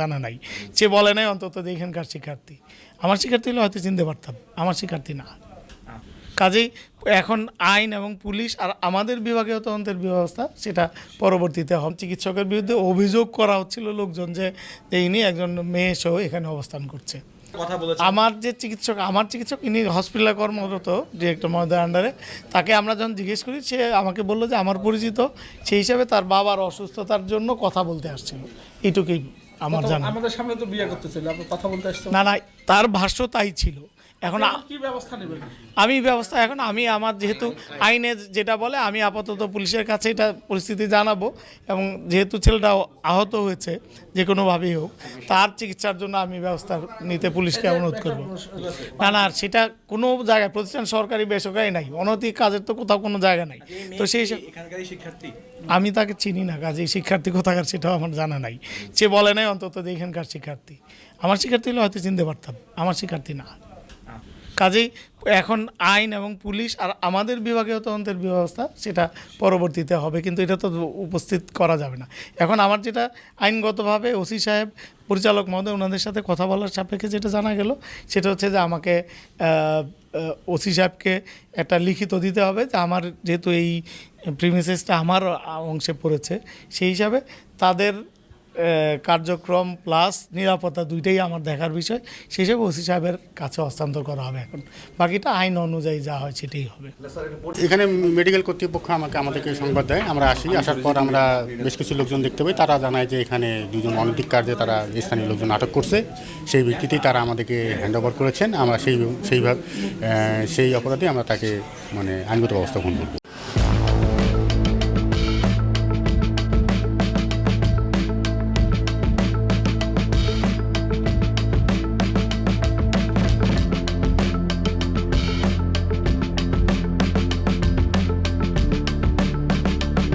জানা নাই। সে বলে নাই অন্তত যে এখানকার শিক্ষার্থী। আমার শিক্ষার্থী হলে হয়তো চিনতে পারতাম আমার শিক্ষার্থী না। কাজেই এখন আইন এবং পুলিশ আর আমাদের বিভাগীয় তদন্তের ব্যবস্থা সেটা পরবর্তীতে হম চিকিৎসকের বিরুদ্ধে অভিযোগ করা হচ্ছিল লোকজন যে ইনি একজন মেয়ে সহ এখানে অবস্থান করছে। আমার যে চিকিৎসক আমার চিকিৎসক ইনি হসপিটালে কর্মরত ডিরেক্টর মহোদয়ের আন্ডারে তাকে আমরা যখন জিজ্ঞেস করি সে আমাকে বলল যে আমার পরিচিত। সেই হিসাবে তার বাবার অসুস্থতার জন্য কথা বলতে আসছিল। এইটুকুই আমার জানা। আমাদের সামনে তো বিয়ে করতেছিল আপনি কথা বলতে আসছেন। না না তার ভাষ্য তাই ছিল। এখন আমি ব্যবস্থা এখন আমি আমার যেহেতু আইনে যেটা বলে আমি আপাতত পুলিশের কাছে এটা পরিস্থিতি জানাব এবং যেহেতু ছেলেটা আহত হয়েছে যে কোনোভাবেই হোক তার চিকিৎসার জন্য আমি ব্যবস্থা নিতে পুলিশকে অনুরোধ করব। না না সেটা কোনো জায়গায় প্রতিষ্ঠান সরকারি বেসরকারি নাই অনৈতিক কাজের তো কোথাও কোনো জায়গা নাই। তো সেই আমি তাকে চিনি না কাজে শিক্ষার্থী কোথাকার সেটাও আমার জানা নাই। সে বলে নাই অন্তত যে এখানকার শিক্ষার্থী। আমার শিক্ষার্থী হলে হয়তো চিনতে পারতাম আমার শিক্ষার্থী না। কাজেই এখন আইন এবং পুলিশ আর আমাদের বিভাগীয় তদন্তের ব্যবস্থা সেটা পরবর্তীতে হবে, কিন্তু এটা তো উপস্থিত করা যাবে না। এখন আমার যেটা আইনগতভাবে ওসি সাহেব, পরিচালক মহোদয় ওনাদের সাথে কথা বলার সাপেক্ষে যেটা জানা গেল, সেটা হচ্ছে যে আমাকে ওসি সাহেবকে একটা লিখিত দিতে হবে যে আমার যেহেতু এই প্রিমিসেসটা আমার অংশে পড়েছে, সেই হিসাবে তাদের কার্যক্রম প্লাস নিরাপত্তা দুইটাই আমার দেখার বিষয়। সেই হিসেবে ওসি সাহেবের কাছে হস্তান্তর করা হবে এখন। বাকিটা আইন অনুযায়ী যা হয় সেটাই হবে। এখানে মেডিকেল কর্তৃপক্ষ আমাকে, আমাদেরকে সংবাদ দেয়। আমরা আসি, আসার পর আমরা বেশ কিছু লোকজন দেখতে পাই। তারা জানায় যে এখানে দুজন অনৈতিক কার্যে তারা স্থানীয় লোকজন আটক করছে। সেই ভিত্তিতেই তারা আমাদেরকে হ্যান্ড ওভার করেছেন। আমরা সেই, সেইভাবে সেই অপরাধে আমরা তাকে মানে আইনগত ব্যবস্থা গ্রহণ করব।